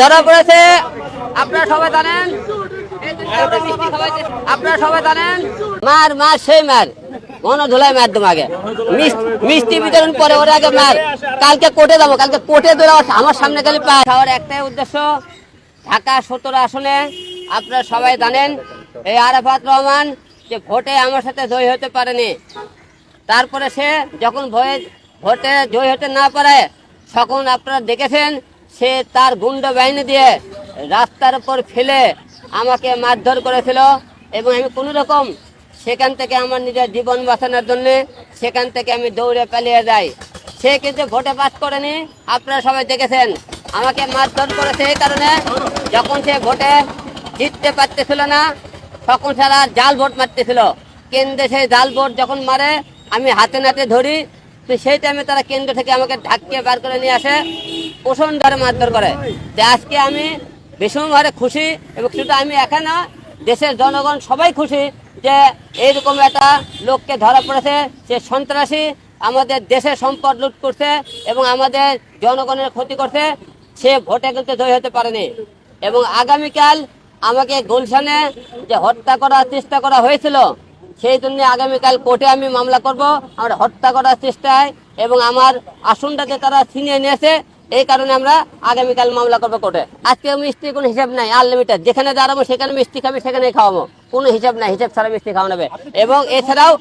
ধরা পড়েছে। সবাই মার মার, সেই মার। মিষ্টি বিতরণ পরে, ওর আগে মার। কালকে কোর্টে যাব, কালকে কোর্টে আমার সামনে খালি পায় একটাই উদ্দেশ্য, ঢাকা সতেরো আসনে, আপনারা সবাই জানেন, এই আরাফাত রহমান যে ভোটে আমার সাথে জয়ী হতে পারেনি। তারপরে সে যখন ভয়ে, ভোটে জয় হতে না পারে, তখন আপনারা দেখেছেন, সে তার গুন্ড বাহিনী দিয়ে রাস্তার উপর ফেলে আমাকে মারধর করেছিল এবং আমি কোনো রকম সেখান থেকে আমার নিজের জীবন বাঁচানোর জন্যে সেখান থেকে আমি দৌড়ে পালিয়ে যাই। সে কিন্তু ভোটে পাস করেনি, আপনারা সবাই দেখেছেন, আমাকে মারধর করেছে এই কারণে যখন সে ভোটে জিততে পারতেছিল না তখন সারা জাল ভোট মারতেছিল। কেন্দ্রে সেই জাল ভোট যখন মারে, আমি হাতে নাতে ধরি সেই টাইমে তারা কেন্দ্র থেকে আমাকে ঢাকিয়ে বার করে নিয়ে আসে প্রচণ্ড হারে মারধর করে। যে আজকে আমি ভীষণ হারে খুশি এবং শুধু আমি একা না, দেশের জনগণ সবাই খুশি যে এইরকম একটা লোককে ধরা পড়েছে, সে সন্ত্রাসী, আমাদের দেশের সম্পদ লুট করছে এবং আমাদের জনগণের ক্ষতি করছে, সে ভোটে কিন্তু জয় হতে পারেনি। এবং আগামীকাল আমাকে গুলশানে যে হত্যা করার চেষ্টা করা হয়েছিল, সেই জন্য আগামীকাল কোর্টে আমি মামলা করব। আমার হত্যা করার চেষ্টায় এবং আমার আসনটাতে তারা ছিনিয়ে নিয়েছে, এই কারণে আমরা আগামীকাল মামলা করব কোর্টে। আজকে মিষ্টি কোনো হিসাব নাই আনলিমিটেড যেখানে দাঁড়াবো সেখানে মিষ্টি খাবি, সেখানেই খাওয়াবো। কোনো হিসাব নাই, হিসাব ছাড়া মিষ্টি খাওয়া নেবে। এবং এছাড়াও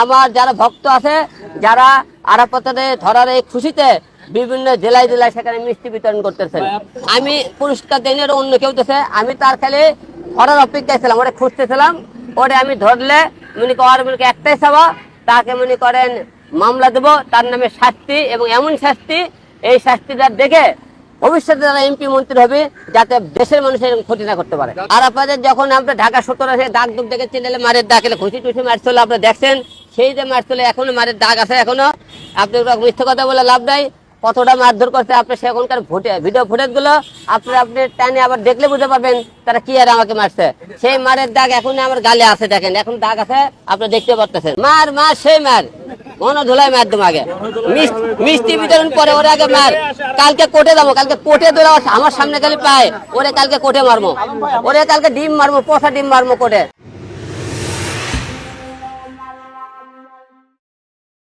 আমার যারা ভক্ত আছে, যারা আরাপথে ধরার এই খুশিতে বিভিন্ন জেলায় জেলায় সেখানে মিষ্টি বিতরণ করতেছেন। আমি পুরস্কার দেনের অন্য কেউ দিতেছে আমি তার খালি ধরার অপেক্ষায় ছিলাম ওটা খুঁজতেছিলাম। ওটা আমি ধরলে মনে করেন মনে একটাই চাওয়া তাকে মনে করেন মামলা দেবো তার নামে শাস্তি এবং এমন শাস্তি এই শাস্তিটা দেখে ভবিষ্যতে তারা এমপি মন্ত্রী হবে যাতে দেশের মানুষের ক্ষতি না করতে পারে। আর আপনাদের যখন আমরা ঢাকা সত্তর আসে দাগ দুগ দেখে চিনলে মারের দাগ এলে খুশি টুসি মারছিল আপনারা দেখছেন সেই যে মারছিল এখনও মারের দাগ আছে এখনও। আপনি মিথ্যে কথা বলে লাভ নাই। কতটা মারধর করছে আপনি সেখানকার ভোটে ভিডিও ফুটেজগুলো আপনি আপনি টানে আবার দেখলে বুঝতে পারবেন তারা কি আর আমাকে মারছে। সেই মারের দাগ এখন আমার গালে আছে, দেখেন। এখন দাগ আছে, আপনি দেখতে পারতেছেন। মার মার, সেই মার। মনে ধুলাই মিস- মিষ্টি বিতরণ পরে ওর আগে মার। কালকে কোর্টে যাব। কালকে কোর্টে ধরে আমার সামনে খালি পায়। ওরে কালকে কোর্টে মারবো। ওরে কালকে ডিম মারবো, পচা ডিম মারবো কোর্টে